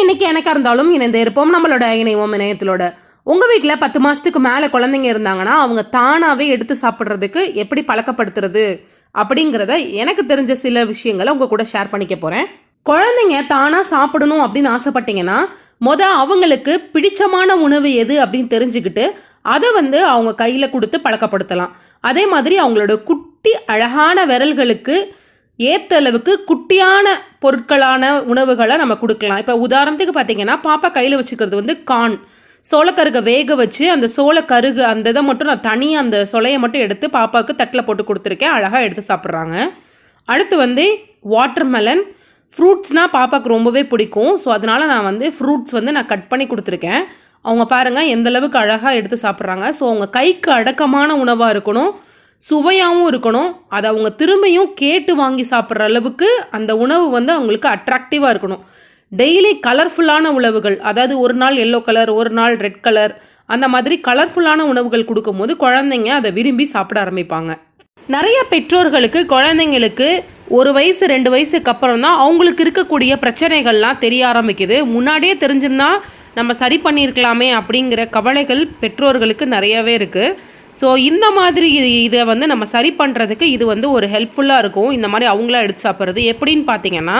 இன்னைக்கு எனக்காக இருந்தாலும் இணைந்து இருப்போம். நம்மளோட இணைவோம் இணையத்திலோட. உங்கள் வீட்டில் பத்து மாதத்துக்கு மேலே குழந்தைங்க இருந்தாங்கன்னா அவங்க தானாகவே எடுத்து சாப்பிட்றதுக்கு எப்படி பழக்கப்படுத்துறது அப்படிங்கிறத எனக்கு தெரிஞ்ச சில விஷயங்களை உங்கள் கூட ஷேர் பண்ணிக்க போகிறேன் குழந்தைங்க தானாக சாப்பிடணும் அப்படின்னு ஆசைப்பட்டீங்கன்னா முத அவங்களுக்கு பிடிச்சமான உணவு எது அப்படின்னு தெரிஞ்சுக்கிட்டு அதை வந்து அவங்க கையில் கொடுத்து பழக்கப்படுத்தலாம். அதே மாதிரி அவங்களோட குட்டி அழகான விரல்களுக்கு ஏற்ற அளவுக்கு குட்டியான பொருட்களான உணவுகளை நம்ம கொடுக்கலாம். இப்போ உதாரணத்துக்கு பார்த்தீங்கன்னா பாப்பா கையில் வச்சுக்கிறது வந்து கார்ன் சோளக்கருகை வேக வச்சு அந்த சோளக்கருகு அந்த இதை மட்டும் நான் தனியாக அந்த சொலையை மட்டும் எடுத்து பாப்பாவுக்கு தட்டில் போட்டு கொடுத்துருக்கேன். அழகாக எடுத்து சாப்பிட்றாங்க. அடுத்து வந்து வாட்டர்மெலன் ஃப்ரூட்ஸ்னால் பாப்பாவுக்கு ரொம்பவே பிடிக்கும். ஸோ அதனால் நான் வந்து ஃப்ரூட்ஸ் வந்து நான் கட் பண்ணி கொடுத்துருக்கேன். அவங்க பாருங்கள் எந்த அளவுக்கு அழகாக எடுத்து சாப்பிட்றாங்க. ஸோ அவங்க கைக்கு அடக்கமான உணவாக இருக்கணும். சுவையாகவும் இருக்கணும். அதை அவங்க திரும்பியும் கேட்டு வாங்கி சாப்பிட்ற அளவுக்கு அந்த உணவு வந்து அவங்களுக்கு அட்ராக்டிவாக இருக்கணும். டெய்லி கலர்ஃபுல்லான உணவுகள் அதாவது ஒரு நாள் எல்லோ கலர் ஒரு நாள் ரெட் கலர் அந்த மாதிரி கலர்ஃபுல்லான உணவுகள் கொடுக்கும்போது குழந்தைங்க அதை விரும்பி சாப்பிட ஆரம்பிப்பாங்க. நிறைய பெற்றோர்களுக்கு குழந்தைங்களுக்கு ஒரு வயசு ரெண்டு வயசுக்கு அப்புறம் தான் அவங்களுக்கு இருக்கக்கூடிய பிரச்சனைகள்லாம் தெரிய ஆரம்பிக்குது. முன்னாடியே தெரிஞ்சிருந்தா நம்ம சரி பண்ணியிருக்கலாமே அப்படிங்கிற கவலைகள் பெற்றோர்களுக்கு நிறையவே இருக்குது ஸோ இந்த மாதிரி இதை வந்து நம்ம சரி பண்ணுறதுக்கு இது வந்து ஒரு ஹெல்ப்ஃபுல்லாக இருக்கும். இந்த மாதிரி அவங்களா எடுத்து சாப்பிட்றது எப்படின்னு பார்த்தீங்கன்னா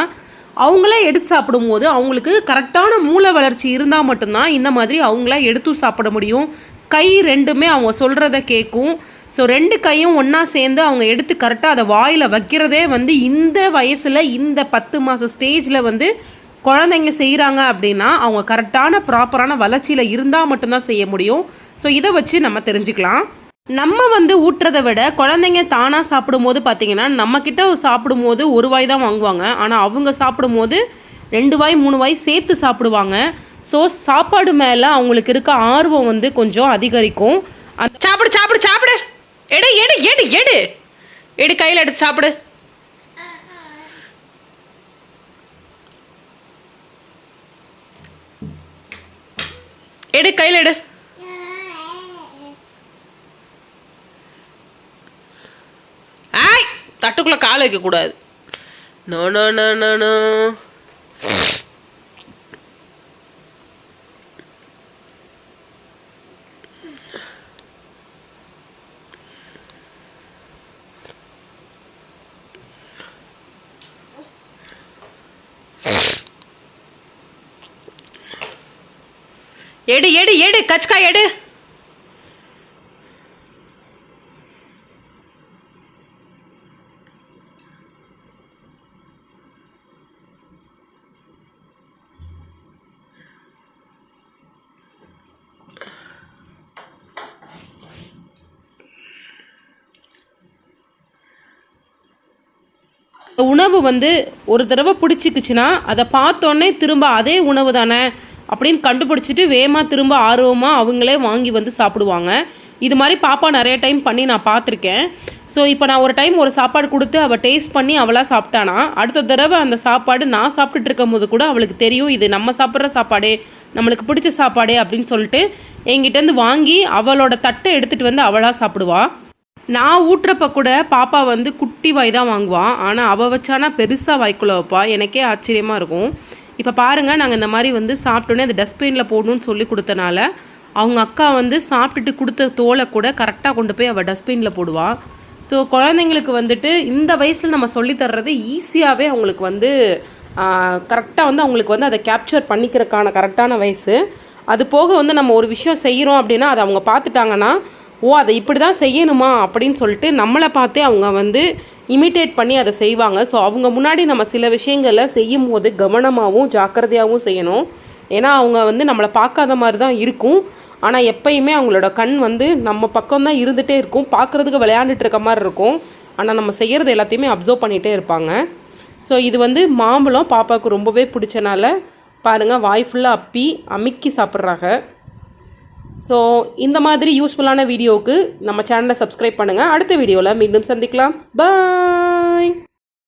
அவங்களே எடுத்து சாப்பிடும்போது அவங்களுக்கு கரெக்டான மூளை வளர்ச்சி இருந்தால் மட்டும்தான் இந்த மாதிரி அவங்களா எடுத்து சாப்பிட முடியும். கை ரெண்டுமே அவங்க சொல்கிறத கேட்கும் ஸோ ரெண்டு கையும் ஒன்றா சேர்ந்து அவங்க எடுத்து கரெக்டாக அதை வாயில் வைக்கிறதே வந்து இந்த வயசில் இந்த பத்து மாத ஸ்டேஜில் வந்து குழந்தைங்க செய்கிறாங்க அப்படின்னா அவங்க கரெக்டான ப்ராப்பரான வளர்ச்சியில் இருந்தால் மட்டும்தான் செய்ய முடியும். ஸோ இதை வச்சு நம்ம தெரிஞ்சுக்கலாம். நம்ம வந்து ஊட்டுறதை விட குழந்தைங்க தானாக சாப்பிடும்போது பார்த்தீங்கன்னா நம்மக்கிட்ட சாப்பிடும்போது ஒரு வாய் தான் வாங்குவாங்க. ஆனால் அவங்க சாப்பிடும்போது ரெண்டு வாய் மூணு வாய் சேர்த்து சாப்பிடுவாங்க. ஸோ சாப்பாடு மேலே அவங்களுக்கு இருக்க ஆர்வம் வந்து கொஞ்சம் அதிகரிக்கும். அந்த சாப்பிடு சாப்பிடு சாப்பிடு. எடு எடு எடு எடு. எடு கையில் எடுத்து சாப்பிடு. எடு கையில் எடு. தட்டுக்குள்ளே கால் வைக்கக்கூடாது no no no no no. எடு எடு எடு கச்கா எடு. உணவு வந்து ஒரு தடவை பிடிச்சிக்குச்சுன்னா அதை பார்த்தோன்னே திரும்ப அதே உணவு தானே அப்படின்னு கண்டுபிடிச்சிட்டு வேகமாக திரும்ப ஆர்வமாக அவங்களே வாங்கி வந்து சாப்பிடுவாங்க. இது மாதிரி பாப்பா நிறைய டைம் பண்ணி நான் பார்த்துருக்கேன். ஸோ இப்போ நான் ஒரு டைம் ஒரு சாப்பாடு கொடுத்து அவள் டேஸ்ட் பண்ணி அவளாக சாப்பிட்டானா அடுத்த தடவை அந்த சாப்பாடு நான் சாப்பிட்டுட்டு இருக்கும் போது கூட அவளுக்கு தெரியும் இது நம்ம சாப்பிட்ற சாப்பாடே நம்மளுக்கு பிடிச்ச சாப்பாடே அப்படின்னு சொல்லிட்டு என்கிட்டேருந்து வாங்கி அவளோட தட்டை எடுத்துகிட்டு வந்து அவளாக சாப்பிடுவா. நான் ஊட்டுறப்ப கூட பாப்பா வந்து குட்டி வாய் தான் வாங்குவான் ஆனால் அவள் வச்சானா பெருசாக வாய்க்குள்ள வைப்பா. எனக்கே ஆச்சரியமாக இருக்கும். இப்போ பாருங்கள் நாங்கள் இந்த மாதிரி வந்து சாப்பிட்டோன்னே அது டஸ்ட்பினில் போடணும்னு சொல்லி கொடுத்தனால அவங்க அக்கா வந்து சாப்பிட்டுட்டு கொடுத்த தோலை கூட கரெக்டாக கொண்டு போய் அவள் டஸ்ட்பினில் போடுவாள் ஸோ குழந்தைங்களுக்கு வந்துட்டு இந்த வயசில் நம்ம சொல்லித்தர்றது ஈஸியாகவே அவங்களுக்கு வந்து கரெக்டாக வந்து அவங்களுக்கு வந்து அதை கேப்சர் பண்ணிக்கிறதுக்கான கரெக்டான வயசு. அது போக வந்து நம்ம ஒரு விஷயம் செய்கிறோம் அப்படின்னா அதை அவங்க பார்த்துட்டாங்கன்னா ஓ அதை இப்படி தான் செய்யணுமா அப்படின்னு சொல்லிட்டு நம்மளை பார்த்தே அவங்க வந்து இமிட்டேட் பண்ணி அதை செய்வாங்க. ஸோ அவங்க முன்னாடி நம்ம சில விஷயங்களை செய்யும் போது கவனமாகவும் ஜாக்கிரதையாகவும் செய்யணும். ஏன்னா அவங்க வந்து நம்மளை பார்க்காத மாதிரி தான் இருக்கும். ஆனால் எப்பயுமே அவங்களோட கண் வந்து நம்ம பக்கம் தான் இருந்துகிட்டே இருக்கும். பார்க்குறதுக்கு விளையாண்டுட்டு இருக்க மாதிரி இருக்கும். ஆனால் நம்ம செய்கிறது எல்லாத்தையுமே அப்சர்வ் பண்ணிகிட்டே இருப்பாங்க. ஸோ இது வந்து மாம்பழம் பாப்பாவுக்கு ரொம்பவே பிடிச்சனால பாருங்கள் வாய் ஃபுல்லாக அப்பி அமுக்கி சாப்பிட்றாங்க. ஸோ இந்த மாதிரி யூஸ்ஃபுல்லான வீடியோவுக்கு நம்ம சேனலை சப்ஸ்கிரைப் பண்ணுங்கள் அடுத்த வீடியோவில் மீண்டும் சந்திக்கலாம். பாய்